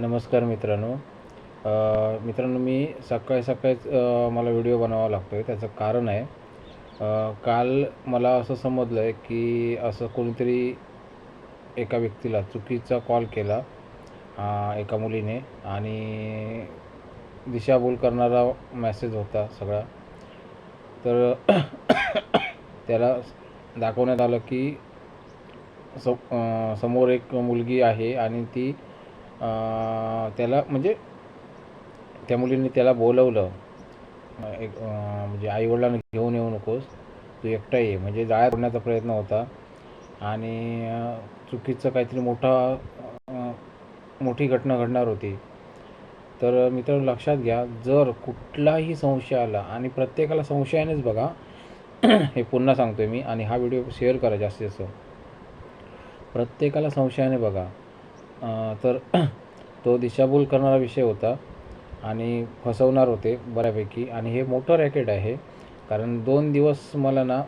नमस्कार मित्रांनो. मित्रांनो मी सकाळी सकाळीच मला व्हिडिओ बनावा लागतो आहे त्याचं कारण आहे काल मला असं समजलं आहे की असं कोणीतरी एका व्यक्तीला चुकीचा कॉल केला एका मुलीने आणि दिशाभूल करणारा मॅसेज होता सगळा. तर त्याला दाखवण्यात आलं की स समोर एक मुलगी आहे आणि ती त्याला म्हणजे त्या मुलीने त्याला बोलवलं. एक म्हणजे आईवडिलांना घेऊन येऊ नकोस. तू एकटा ये. म्हणजे जाळ्या सोडण्याचा प्रयत्न होता. आणि चुकीचं काहीतरी मोठा मोठी घटना घडणार होती. तर मित्र लक्षात घ्या जर कुठलाही संशय आला आणि प्रत्येकाला संशयानेच बघा हे पुन्हा सांगतोय मी आणि हा व्हिडिओ शेअर करा जास्तीत जास्त. प्रत्येकाला संशयाने बघा. तर तो दिशाभूल करणारा विषय होता आणि फसवणार होते बऱ्यापैकी. आणि हे मोठं रॅकेट आहे कारण दोन दिवस मला ना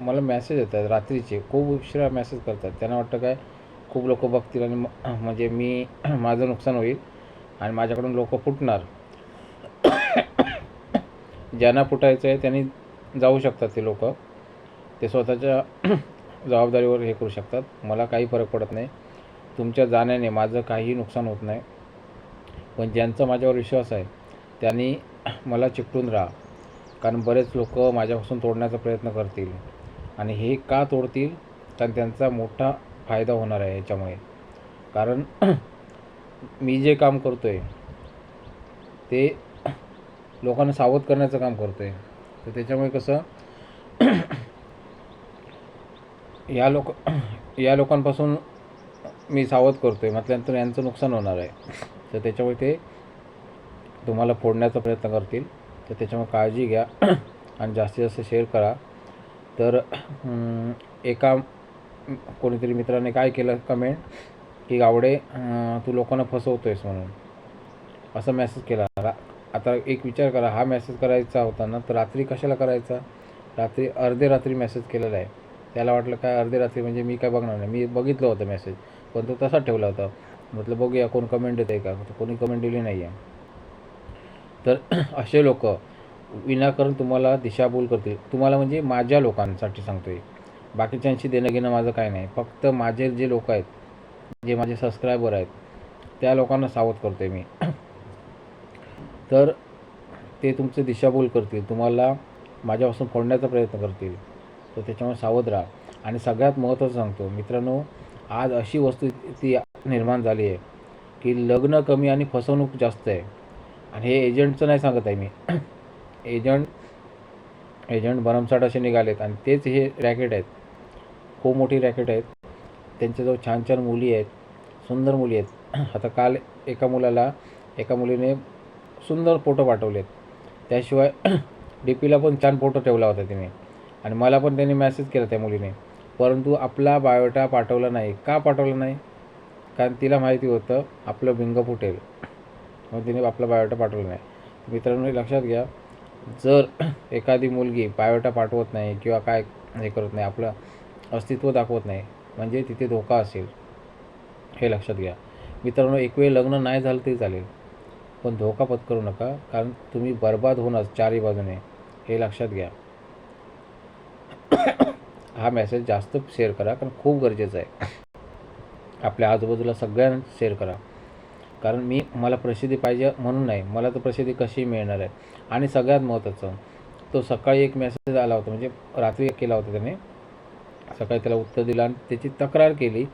मला मॅसेज येतात रात्रीचे खूप उशिरा मॅसेज करतात. त्यांना वाटतं काय खूप लोक बघतील आणि म- म्हणजे मी माझं नुकसान होईल आणि माझ्याकडून लोक फुटणार. ज्यांना फुटायचं आहे त्यांनी जाऊ शकतात ते लोक. ते स्वतःच्या जबाबदारीवर हे करू शकतात. मला काही फरक पडत नाही. तुमच्या जाण्याने माझं काही नुकसान होत नाही. पण ज्यांचा माझ्यावर विश्वास आहे त्यांनी मला चिकटून राहा. कारण बरेच लोक माझ्यापासून तोडण्याचा प्रयत्न करतील. आणि हे का तोडतील? कारण त्यांचा मोठा फायदा होणार आहे याच्यामुळे. कारण मी जे काम करतो आहे ते लोकांना सावध करण्याचं काम करतो आहे तर त्याच्यामुळे कसं या लोक या लोकांपासून मी सावध करतो आहे म्हटल्यानंतर यांचं नुकसान होणार आहे. तर त्याच्यामुळे ते तुम्हाला फोडण्याचा प्रयत्न करतील. तर त्याच्यामुळे काळजी घ्या आणि जास्तीत जास्त शेअर करा. तर एका कोणीतरी मित्राने काय केलं कमेंट की गावडे तू लोकांना फसवतो आहेस म्हणून. असा मेसेज केला. आता एक विचार करा. हा मेसेज करायचा होता ना तर रात्री कशाला करायचा? रात्री अर्धे रात्री मेसेज केलेला आहे. त्याला वाटलं काय अर्धे रात्री म्हणजे मी काय बघणार नाही. मी बघितलं होतं मेसेज पण तो तसाच ठेवला होता. म्हटलं बघूया कोण कमेंट देत आहे का कोणी कमेंट दिली नाही आहे तर असे लोक विनाकारण तुम्हाला दिशाभूल करतील. तुम्हाला म्हणजे माझ्या लोकांसाठी सांगतो आहे बाकीच्यांशी देणं घेणं माझं काय नाही. फक्त माझे जे लोक आहेत जे माझे सबस्क्रायबर आहेत त्या लोकांना सावध करतो आहे मी. तर ते तुमचं दिशाभूल करतील. तुम्हाला माझ्यापासून फोडण्याचा प्रयत्न करतील. तर त्याच्यामुळे सावध राहा. आणि सगळ्यात महत्त्वाचं सांगतो मित्रांनो आज अशी वस्तुस्थिती निर्माण झाली आहे की लग्न कमी आणि फसवणूक जास्त आहे. आणि हे एजंटचं नाही सांगत आहे मी. एजंट एजंट भरमसाठ असे निघालेत आणि तेच हे रॅकेट आहेत. खूप मोठी रॅकेट आहेत. त्यांच्याजवळ छान छान मुली आहेत. सुंदर मुली आहेत. आता काल एका मुलाला एका मुलीने सुंदर फोटो पाठवलेत. त्याशिवाय डी पीला पण छान फोटो ठेवला होता तिने. आणि मला पण त्याने मॅसेज केला त्या मुलीने. परंतु आपला बायोटा पाठवला नाही. का पाठवला नाही? कारण तिला माहिती होतं आपलं बिंग फुटेल. मग तिने आपला बायोटा पाठवला नाही. मित्रांनो हे लक्षात घ्या. जर एखादी मुलगी बायोटा पाठवत नाही किंवा काय हे करत नाही आपलं अस्तित्व दाखवत नाही म्हणजे तिथे धोका असेल. हे लक्षात घ्या. मित्रांनो एक वेळ लग्न नाही झालं तरी चालेल पण धोका पत्करू नका कारण तुम्ही बर्बाद होणार चारही बाजूने. हे लक्षात घ्या. हा मेसेज जास्त शेअर करा कारण खूप गरजेचं आहे. आपल्या आजूबाजूला सगळ्यांना शेअर करा. कारण मी मला प्रसिद्धी पाहिजे म्हणून नाही मला तर प्रसिद्धी कशी मिळणार आहे? आणि सगळ्यात महत्त्वाचं तो सकाळी एक मेसेज आला होता म्हणजे रात्री एक केला होता त्याने. सकाळी त्याला उत्तर दिलं आणि त्याची तक्रार केली.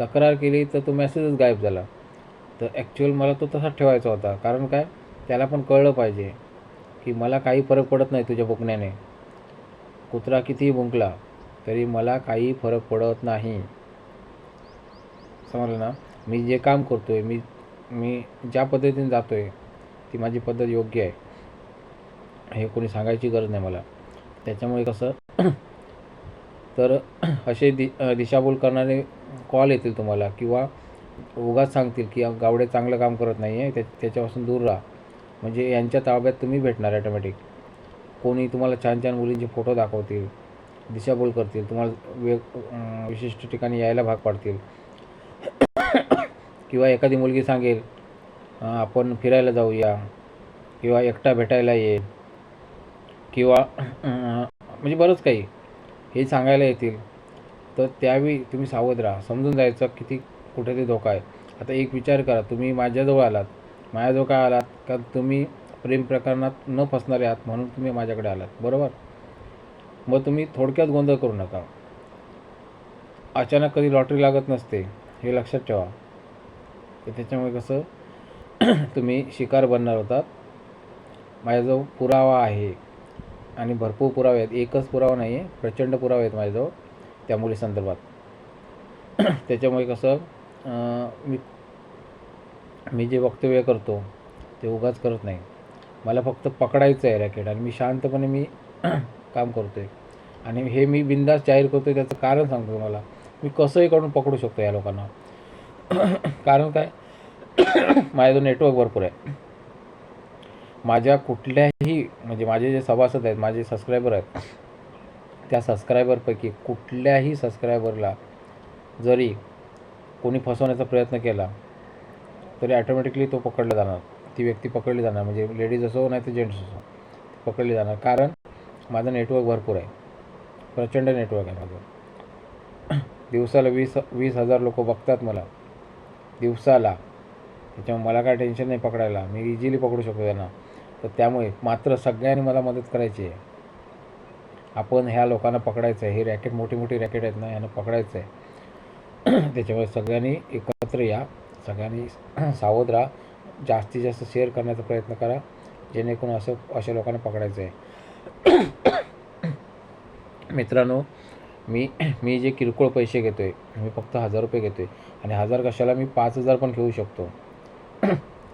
तक्रार केली तर तो मेसेजच गायब झाला. तर ॲक्च्युअल मला तो तसाच ठेवायचा होता. कारण काय? त्याला पण कळलं पाहिजे की मला काही फरक पडत नाही तुझ्या बुकण्याने. कुत्रा कितीही भुंकला तरी मला काही फरक पडत नाही. समजलं ना? मी जे काम करतो आहे मी मी ज्या पद्धतीने जातो आहे ती माझी पद्धत योग्य आहे. हे कोणी सांगायची गरज नाही मला. त्याच्यामुळे कसं तर असे दि दिशाभूल करणारे कॉल येतील तुम्हाला किंवा उगाच सांगतील की गावडे चांगलं काम करत नाही आहे त्या त्याच्यापासून दूर राहा. म्हणजे यांच्या ताब्यात तुम्ही भेटणार ॲटोमॅटिक कोणी तुम्हाला छान छान मुलींचे फोटो दाखवतील दिशाभूल करतील तुम्हाला वे विशिष्ट ठिकाणी यायला भाग पाडतील. किंवा एखादी मुलगी सांगेल आपण फिरायला जाऊया किंवा एकटा भेटायला ये किंवा म्हणजे बरंच काही हे सांगायला येतील. तर त्यावेळी तुम्ही सावध राहा. समजून जायचं किती कुठे ते धोका आहे. आता एक विचार करा तुम्ही माझ्याजवळ आलात. माझ्याजवळ काय आलात? का तुम्ही प्रेम प्रकरणात न फसणारे आहात म्हणून तुम्ही माझ्याकडे आलात. बरोबर? मग तुम्ही थोडक्यात गोंधळ करू नका. अचानक कधी लॉटरी लागत नसते हे लक्षात ठेवा. तर त्याच्यामुळे कसं तुम्ही शिकार बनणार होतात. माझ्याजवळ पुरावा आहे आणि भरपूर पुरावे आहेत. एकच पुरावा नाही आहे प्रचंड पुरावे आहेत माझ्याजवळ त्या मुलीसंदर्भात त्याच्यामुळे कसं मी मी जे वक्तव्य करतो ते उगाच करत नाही. मला फक्त पकडायचं आहे रॅकेट आणि मी शांतपणे मी काम करतो आहे आणि हे मी बिंदास जाहीर करतो आहे त्याचं कारण सांगतो तुम्हाला. मी कसंही करून पकडू शकतो या लोकांना. कारण काय? माझं नेटवर्क भरपूर आहे. माझ्या कुठल्याही म्हणजे माझे जे सभासद आहेत माझे सबस्क्रायबर आहेत त्या सबस्क्रायबरपैकी कुठल्याही सबस्क्रायबरला जरी कोणी फसवण्याचा प्रयत्न केला तरी ॲटोमॅटिकली तो पकडला जाणार. ती व्यक्ती पकडली जाणार. म्हणजे लेडीज असो नाही तर जेंट्स असो पकडली जाणार. कारण माझं नेटवर्क भरपूर आहे. प्रचंड नेटवर्क आहे माझं. दिवसाला वीस वीस हजार लोक बघतात मला. दिवसाला. त्याच्यामुळे मला काय टेन्शन नाही पकडायला. मी इझिली पकडू शकतो त्यांना. तर त्यामुळे मात्र सगळ्यांनी मला मदत करायची आहे. आपण ह्या लोकांना पकडायचं आहे. हे रॅकेट मोठी मोठी रॅकेट आहेत ना यांना पकडायचं आहे. त्याच्यामुळे सगळ्यांनी एकत्र या. सगळ्यांनी सावध राहा. जास्तीत जास्त शेअर करण्याचा प्रयत्न करा. जेणेकरून असं अशा लोकांना पकडायचं आहे. मित्रांनो मी मी जे किरकोळ पैसे घेतो आहे मी फक्त हजार रुपये घेतो आहे आणि हजार कशाला मी पाच हजार पण घेऊ शकतो.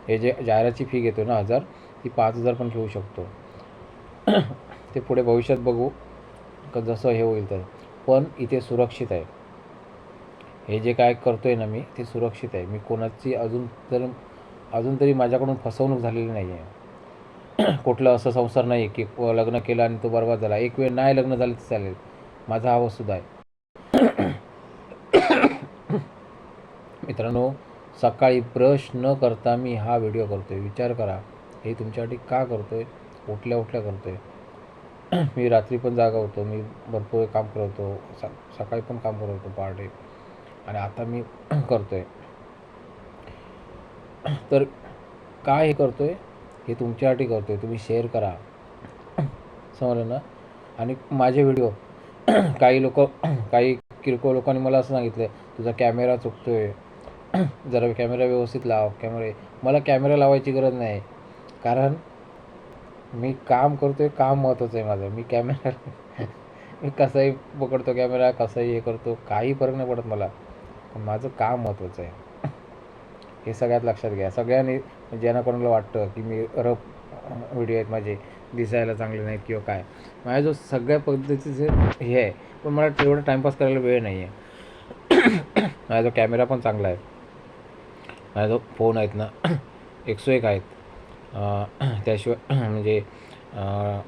हे जे जाहिराची फी घेतो ना हजार ती पाच हजार पण घेऊ शकतो. ते पुढे भविष्यात बघू का जसं हे होईल तर. पण इथे सुरक्षित आहे. हे जे काय करतो आहे ना मी ते सुरक्षित आहे. मी कोणाची अजून तर अजून तरी माझ्याकडून फसवणूक झालेली नाही आहे कुठलं असं संसार नाही की लग्न केलं आणि तो बर्बाद झाला. एक वेळ नाही लग्न झालं तर चालेल. माझा हा वसुधा आहे. मित्रांनो सकाळी ब्रश न करता मी हा व्हिडिओ करतो आहे विचार करा हे तुमच्यासाठी का करतो आहे उठल्या उठल्या करतो आहे मी रात्री पण जागा होतो. मी भरपूर काम करतो. स सकाळी पण काम करतो पहाटे. आणि आता मी करतो आहे तर काय हे करतो आहे हे तुमच्यासाठी करतो आहे तुम्ही शेअर करा. समजलं ना. आणि माझे व्हिडिओ काही लोक काही किरकोळ लोकांनी मला असं सांगितलं तुझा कॅमेरा चुकतो आहे जरा कॅमेरा व्यवस्थित लाव कॅमेरे मला कॅमेरा लावायची गरज नाही. कारण मी काम करतो आहे काम महत्त्वाचं आहे माझं. मी कॅमेरा मी कसाही पकडतो कॅमेरा कसाही हे करतो काही फरक नाही पडत मला. पण माझं काम महत्त्वाचं आहे. हे सगळ्यात लक्षात घ्या. सगळ्यांनी ज्यांना कोणाला वाटतं की मी रफ व्हिडिओ आहेत माझे दिसायला चांगले नाहीत किंवा काय. माझ्या जो सगळ्या पद्धतीचे हे आहे पण मला तेवढं टाईमपास करायला वेळ नाही आहे. माझा जो कॅमेरा पण चांगला आहे. माझा जो फोन आहेत ना एकसो एक आहेत. त्याशिवाय म्हणजे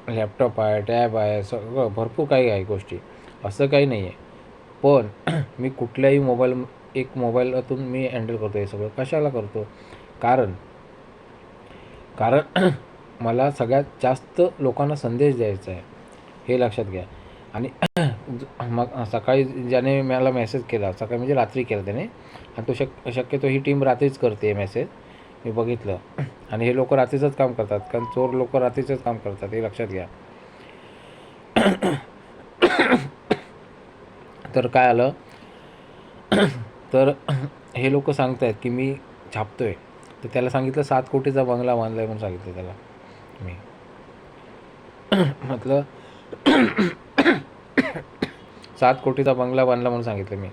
लॅपटॉप आहे टॅब आहे सगळं भरपूर काही आहे गोष्टी. असं काही नाही आहे. पण मी कुठल्याही मोबाईल एक मोबाईलातून मी हँडल करतो हे सगळं. कशाला करतो? कारण कारण मला सगळ्यात जास्त लोकांना संदेश द्यायचा आहे. हे लक्षात घ्या. आणि मग सकाळी ज्याने मला मेसेज केला सकाळी म्हणजे रात्री केला त्याने आणि तो शक शक्यतो ही टीम रात्रीच करते मेसेज मी बघितलं. आणि हे लोक रात्रीचंच काम करतात. कारण चोर लोक रात्रीचंच काम करतात. हे लक्षात घ्या. तर काय आलं? तर हे लोक सांगत आहेत की मी छापतो आहे तर त्याला सांगितलं सात कोटीचा बंगला बांधला आहे म्हणून सांगितलं त्याला. मी. म्हटलं सात कोटीचा बंगला बांधला म्हणून सांगितलं मी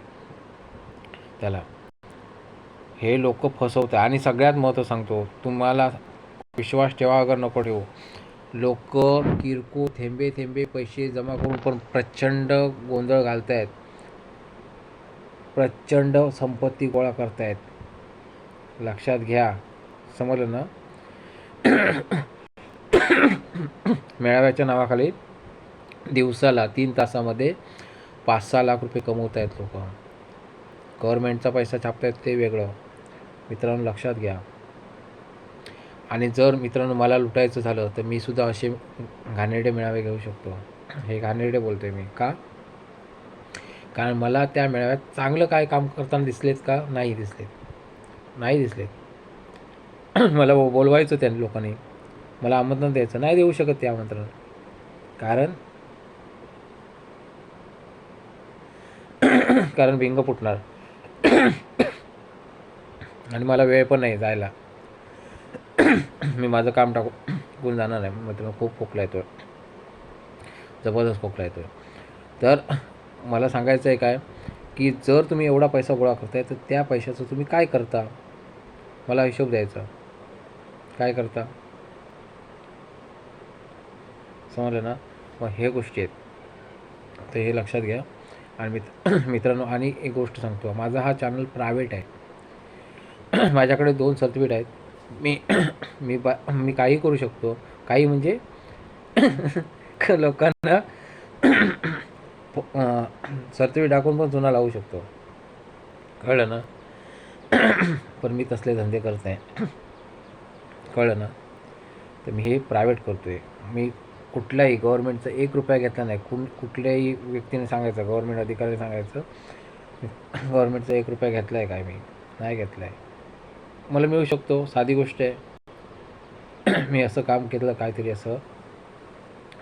त्याला. हे लोक फसवतात आणि सगळ्यात महत्त्व सांगतो तुम्हाला विश्वास ठेवा अगर नको ठेवू. लोक किरकोळ थेंबे थेंबे पैसे जमा करून पण प्रचंड गोंधळ घालत आहेत प्रचंड संपत्ती गोळा करतायत. लक्षात घ्या. समजलं ना? मेळाव्याच्या नावाखाली दिवसाला तीन तासामध्ये पाच सहा लाख रुपये कमवत आहेत लोक. गव्हर्मेंटचा पैसा छापतायत ते वेगळं. मित्रांनो लक्षात घ्या. आणि जर मित्रांनो मला लुटायचं झालं तर मी सुद्धा असे घाणेरडे मेळावे घेऊ शकतो. हे घाणेरडे बोलतोय मी. का? कारण मला त्या मेळाव्यात चांगलं काय काम करताना दिसलेत का नाही दिसलेत. नाही दिसलेत. मला बोलवायचं त्या लोकांनी. मला आमंत्रण द्यायचं. नाही देऊ शकत ते आमंत्रण. कारण कारण भिंग फुटणार. आणि मला वेळ पण नाही जायला. मी माझं काम टाकून जाणार आहे. मित्रांनो खूप खोकला येतो जबरदस्त खोकला येतो तर मला सांगायचं आहे काय की जर तुम्ही एवढा पैसा गोळा करताय तर त्या पैशाचं तुम्ही काय करता? मला हिशोब द्यायचा. काय करता? समजलं ना? मग हे गोष्टी आहेत. तर हे लक्षात घ्या. आणि मित्र मित्रांनो आणि एक गोष्ट सांगतो. माझा हा चॅनल प्रायव्हेट आहे. माझ्याकडे दोन सर्टिफिकेट आहेत. मी मी बा मी काही करू शकतो. काही म्हणजे लोकांना सर्टिफिकेट टाकून पण चुना लावू शकतो. कळलं ना? पण मी तसले धंदे करत नाही. कळलं ना? तर मी हे प्रायव्हेट करतो आहे मी कुठल्याही गव्हर्मेंटचं एक रुपया घेतला नाही. कुण कुठल्याही व्यक्तीने सांगायचं गव्हर्मेंट अधिकाऱ्याने सांगायचं गव्हर्मेंटचा एक रुपया घेतला आहे काय मी? नाही घेतला आहे मला मिळू शकतो. साधी गोष्ट आहे. मी असं काम केलं काहीतरी असं.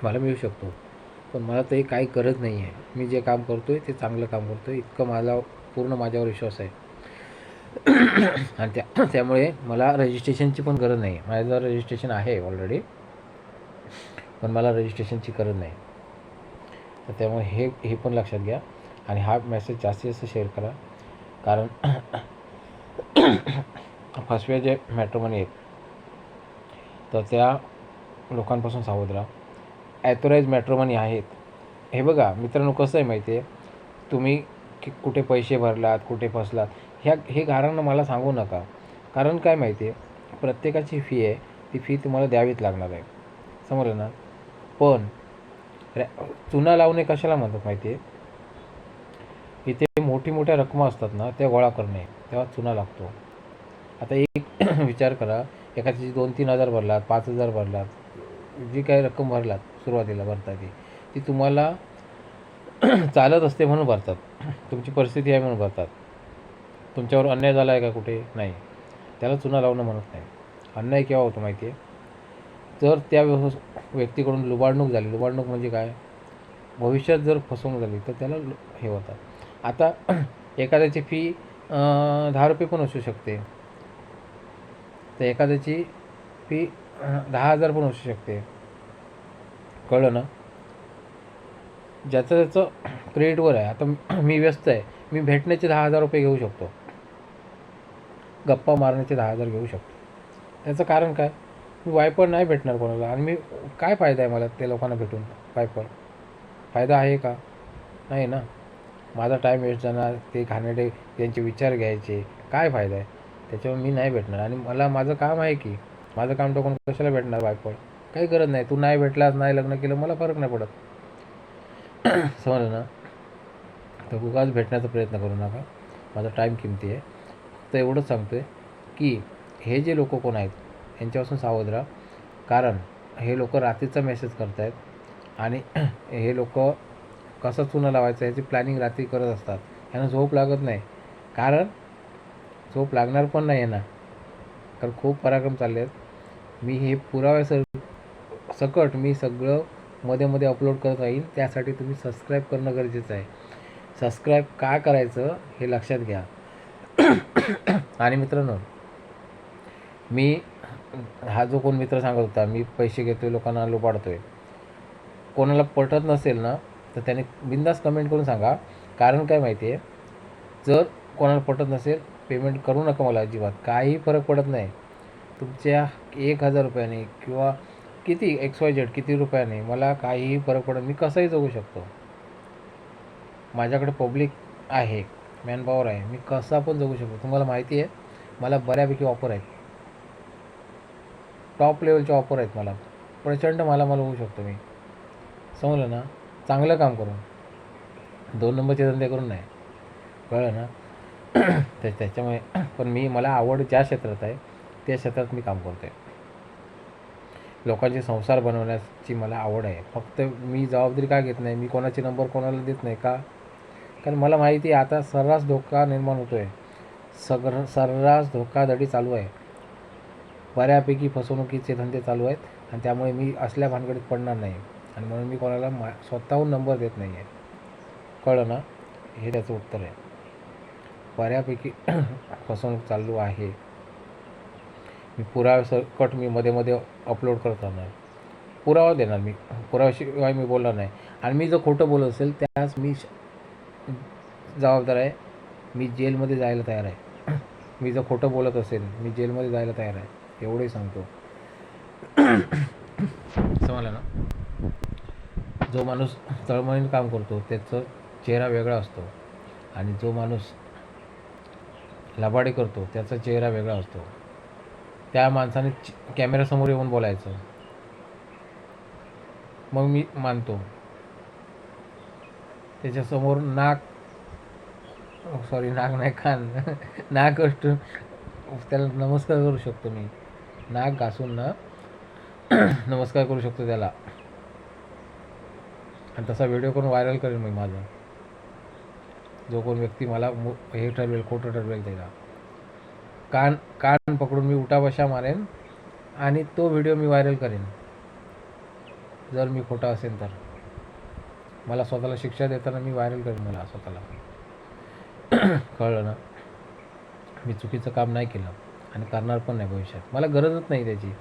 मला मिळू शकतो. पण मला ते काही गरज नाही आहे. मी जे काम करतो आहे ते चांगलं काम करतो आहे इतकं मला पूर्ण माझ्यावर विश्वास आहे. आणि त्या त्यामुळे मला रजिस्ट्रेशनची पण गरज नाही. माझ्याजवळ माझं रजिस्ट्रेशन आहे ऑलरेडी पण मला रजिस्ट्रेशनची गरज नाही. तर त्यामुळे हे हे पण लक्षात घ्या. आणि हा मेसेज जास्तीत जास्त शेअर करा. कारण फसवे जे मॅट्रोमनी आहेत तर त्या लोकांपासून सावध राहा. ॲथोराईज मॅट्रोमनी आहेत. हे बघा मित्रांनो कसं आहे माहिती आहे? तुम्ही की कुठे पैसे भरलात कुठे फसलात ह्या हे गारांना मला सांगू नका. कारण काय माहिती आहे? प्रत्येकाची फी आहे ती फी तुम्हाला द्यावीच लागणार आहे. समजलं ना? पण चुना लावणे कशाला म्हणतात माहिती आहे? इथे मोठी मोठ्या रकमा असतात ना त्या गोळा करणे तेव्हा चुना लागतो. आता एक विचार करा एखाद्याची दोन तीन हजार भरलात पाच हजार भरलात जी काही रक्कम भरलात सुरुवातीला भरता ती ती तुम्हाला चालत असते म्हणून भरतात. तुमची परिस्थिती आहे म्हणून भरतात. तुमच्यावर अन्याय झाला आहे का कुठे? नाही. त्याला चुना लावणं म्हणत नाही. अन्याय केव्हा होतो माहिती आहे? जर त्या व्यवस व्यक्तीकडून लुबाडणूक झाली लुबाडणूक म्हणजे काय? भविष्यात जर फसवणूक झाली तर त्याला लु- हे होतात. आता एखाद्याची फी दहा रुपये पण असू शकते. तर एखाद्याची फी दहा हजार पण असू शकते. कळलं ना? ज्याचं त्याचं क्रेडिटवर आहे. आता मी व्यस्त आहे. मी भेटण्याचे दहा हजार रुपये घेऊ शकतो. गप्पा मारण्याचे दहा हजार घेऊ शकतो. त्याचं कारण काय? मी वायपर नाही भेटणार कोणाला. आणि मी काय फायदा आहे मला त्या लोकांना भेटून? वायपर फायदा आहे का? नाही ना. माझा टाईम वेस्ट जाणार. ते घाणेरडे त्यांचे विचार घ्यायचे. काय फायदा आहे? त्याच्यामुळे मी नाही भेटणार. आणि मला माझं काम आहे की माझं काम टाकून कशाला भेटणार वायपर काही गरज नाही. तू नाही भेटलास नाही लग्न केलं मला फरक नाही पडत. समजलं ना. तर उगाच भेटण्याचा प्रयत्न करू नका. माझा टाईम किमती आहे. फक्त एवढंच सांगतो आहे की हे जे लोक कोण आहेत यांच्यापासून सावध राहा. कारण हे लोक रात्रीचा मेसेज करत आहेत आणि हे लोक कसं चुना लावायचं याची प्लॅनिंग रात्री करत असतात. यांना झोप लागत नाही. कारण झोप लागणार पण नाही ना कारण खूप पराक्रम चालले आहेत. मी हे पुराव्या सर सकट मी सगळं मध्ये मध्ये अपलोड करत राहील त्यासाठी तुम्ही सबस्क्राईब करणं गरजेचं आहे. सबस्क्राईब का करायचं हे लक्षात घ्या. आणि मित्रांनो मी हा जो कोण मित्र सांगत होता मी पैसे घेतोय लोकांना लुबाडतोय कोणाला पटत नसेल ना तर त्याने बिंदास कमेंट करून सांगा. कारण काय माहिती आहे जर कोणाला पटत नसेल पेमेंट करू नका मला अजिबात. काही फरक पडत नाही. तुमच्या एक हजार रुपयाने किंवा किती एक्स वाय झेड किती रुपयाने? मला काहीही फरक पडत मी कसंही जगू शकतो. माझ्याकडे पब्लिक आहे मॅनपॉवर आहे मी कसा पण जगू शकतो. तुम्हाला माहिती आहे मला बऱ्यापैकी ऑफर आहेत. टॉप लेवलचे ऑफर आहेत मला. प्रचंड मला मला होऊ शकतो मी. समजलं ना? चांगलं काम करून. दोन नंबरचे धंदे करून नाही. कळलं ना? तर त्याच्यामुळे पण मी मला आवड ज्या क्षेत्रात आहे त्या क्षेत्रात मी काम करतो आहे लोकांचे संसार बनवण्याची मला आवड आहे. फक्त मी जबाबदारी का घेत नाही? मी कोणाचे नंबर कोणाला देत नाही का? कारण मला माहिती आहे आता सर्रास धोका निर्माण होतो आहे सगर सर्रास धोकाधडी चालू आहे. बऱ्यापैकी फसवणुकीचे धंदे चालू आहेत आणि त्यामुळे मी असल्या भानगडीत पडणार नाही. आणि म्हणून मी कोणाला मा स्वतःहून नंबर देत नाही आहे. कळलं ना? हे त्याचं उत्तर आहे. बऱ्यापैकी फसवणूक चालू आहे. मी पुरावे सकट मी मध्ये मध्ये अपलोड करत राहणार. पुरावा देणार मी. पुराव्याशिवाय मी बोलणार नाही. आणि मी जर खोटं बोलत असेल त्यास मी जबाबदार आहे. मी जेलमध्ये जायला तयार आहे. मी जर खोटं बोलत असेल मी जेलमध्ये जायला तयार आहे. एवढंही सांगतो. समजलं ना? जो माणूस तळमळीने काम करतो त्याचं चेहरा वेगळा असतो. आणि जो माणूस लबाडी करतो त्याचा चेहरा वेगळा असतो. त्या माणसाने कॅमेऱ्यासमोर येऊन बोलायचं. मग मी मानतो. त्याच्यासमोर नाक सॉरी नाक नाही कान. नाक अष्ट त्याला नमस्कार करू शकतो मी. नाक घासून ना नमस्कार करू शकतो त्याला. आणि तसा व्हिडिओ करून व्हायरल करेन मी माझा. जो कोण व्यक्ती मला हे ठरवेल खोटं ठरवेल त्याला. कान कान पकडून मी उठाबशा मारेन आणि तो व्हिडिओ मी व्हायरल करेन. जर मी खोटा असेल तर. मला स्वतःला शिक्षा देताना मी व्हायरल करेन मला स्वतःला. कळलं ना? मी चुकीचं काम नाही केलं आणि करणार पण नाही भविष्यात. मला गरजच नाही त्याची.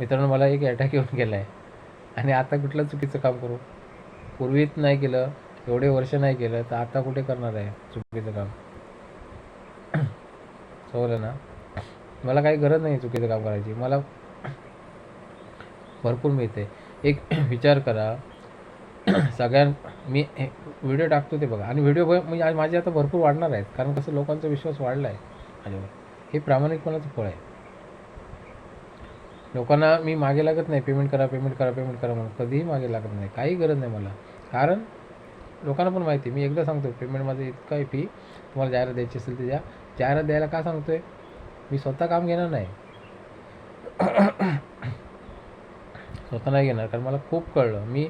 मित्रांनो मला एक अटॅक येऊन गेला आहे आणि आता कुठलं चुकीचं काम करू? पूर्वीच नाही केलं एवढे वर्ष नाही केलं तर आता कुठे करणार आहे चुकीचं काम? समजलं ना. मला काही गरज नाही चुकीचं काम करायची. मला भरपूर मिळते. एक विचार करा. सगळ्यां मी व्हिडिओ टाकतो ते बघा. आणि व्हिडिओ म्हणजे आज माझे आता भरपूर वाढणार आहेत. कारण कसं लोकांचा विश्वास वाढला आहे माझ्यावर. हे प्रामाणिकपणाचं फळ आहे. लोकांना मी मागे लागत नाही. पेमेंट करा पेमेंट करा पेमेंट करा म्हणून कधीही मागे लागत नाही. काही गरज नाही मला. कारण लोकांना पण माहिती आहे. मी एकदा सांगतो पेमेंट माझं इतका आहे फी तुम्हाला जाहिरात द्यायची असेल तर द्या. जाहिरात द्यायला का सांगतो आहे मी स्वतः काम घेणार नाही. स्वतः नाही घेणार कारण मला खूप कळलं. मी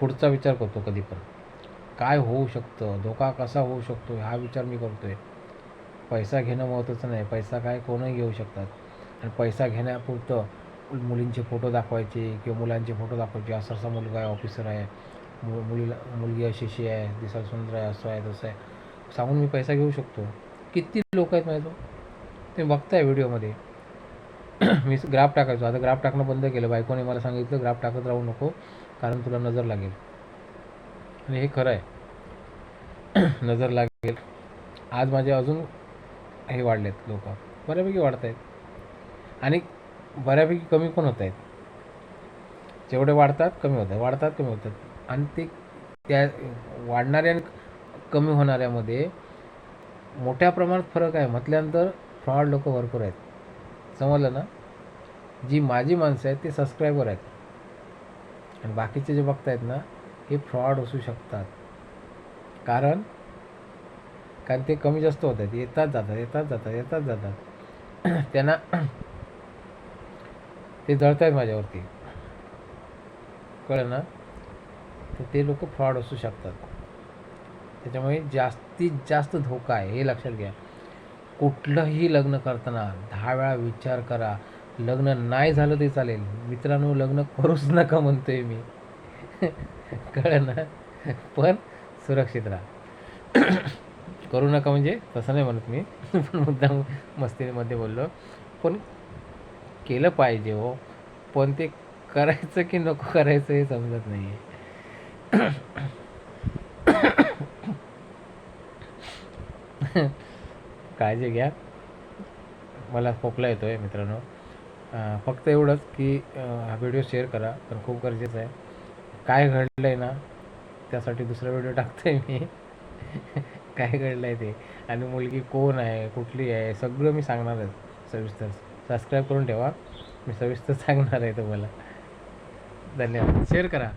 पुढचा विचार करतो कधी पण. काय होऊ शकतं? धोका कसा होऊ शकतो? हा विचार मी करतो आहे पैसा घेणं महत्त्वाचं नाही. पैसा काय कोणही घेऊ शकतात. आणि पैसा घेण्यापुरतं मुलींचे फोटो दाखवायचे किंवा मुलांचे फोटो दाखवायचे. असा असा मुलगा आहे ऑफिसर आहे. मु मुलीला मुलगी अशी अशी आहे दिसायला सुंदर आहे असं आहे तसं आहे. सांगून मी पैसा घेऊ शकतो. किती लोक आहेत माहिती ते बघताय व्हिडिओमध्ये. मी ग्राफ टाकायचो. आता ग्राफ टाकणं बंद केलं. बायकोने मला सांगितलं ग्राफ टाकत राहू नको कारण तुला नजर लागेल. आणि हे खरं आहे. नजर लागेल. आज माझे अजून हे वाढलेत लोक. बऱ्यापैकी वाढत आहेत आणि बऱ्यापैकी कमी पण होत आहेत जेवढे वाढतात कमी होतात. वाढतात कमी होतात. आणि ते त्या वाढणाऱ्या आणि कमी होणाऱ्यामध्ये मोठ्या प्रमाणात फरक आहे. म्हटल्यानंतर फ्रॉड लोक भरपूर आहेत. समजलं ना? जी माझी माणसं आहेत ते सबस्क्रायबर आहेत. आणि बाकीचे जे बघतायत ना हे फ्रॉड असू शकतात. कारण कारण ते कमी जास्त होत आहेत. येतात जातात येतात जातात येतात जातात. त्यांना ते जळत आहेत माझ्यावरती. कळलं ना? तर ते लोक फ्रॉड असू शकतात. त्याच्यामुळे जास्तीत जास्त धोका आहे हे लक्षात घ्या. कुठलंही लग्न करताना दहा वेळा विचार करा. लग्न नाही झालं तरी चालेल. मित्रांनो लग्न करूच नका म्हणतोय मी. कळलं ना? पण सुरक्षित राहा. करू नका म्हणजे तसं नाही म्हणत मी. पण मुद्दाम मस्तीमध्ये बोललो. पण केलं पाहिजे हो. पण ते करायचं की नको करायचं हे समजत नाही आहे काळजी घ्या. मला खोकला येतो आहे मित्रांनो फक्त एवढंच की हा व्हिडिओ शेअर करा पण खूप गरजेचं आहे. काय घडलं आहे ना त्यासाठी दुसरा व्हिडिओ टाकतो आहे मी. काय घडलं आहे ते? आणि मुलगी कोण आहे? कुठली आहे? सगळं मी सांगणार आहे. सविस्तर. सबस्क्राईब करून ठेवा. मी सविस्तर सांगणार आहे तुम्हाला. धन्यवाद. शेअर करा.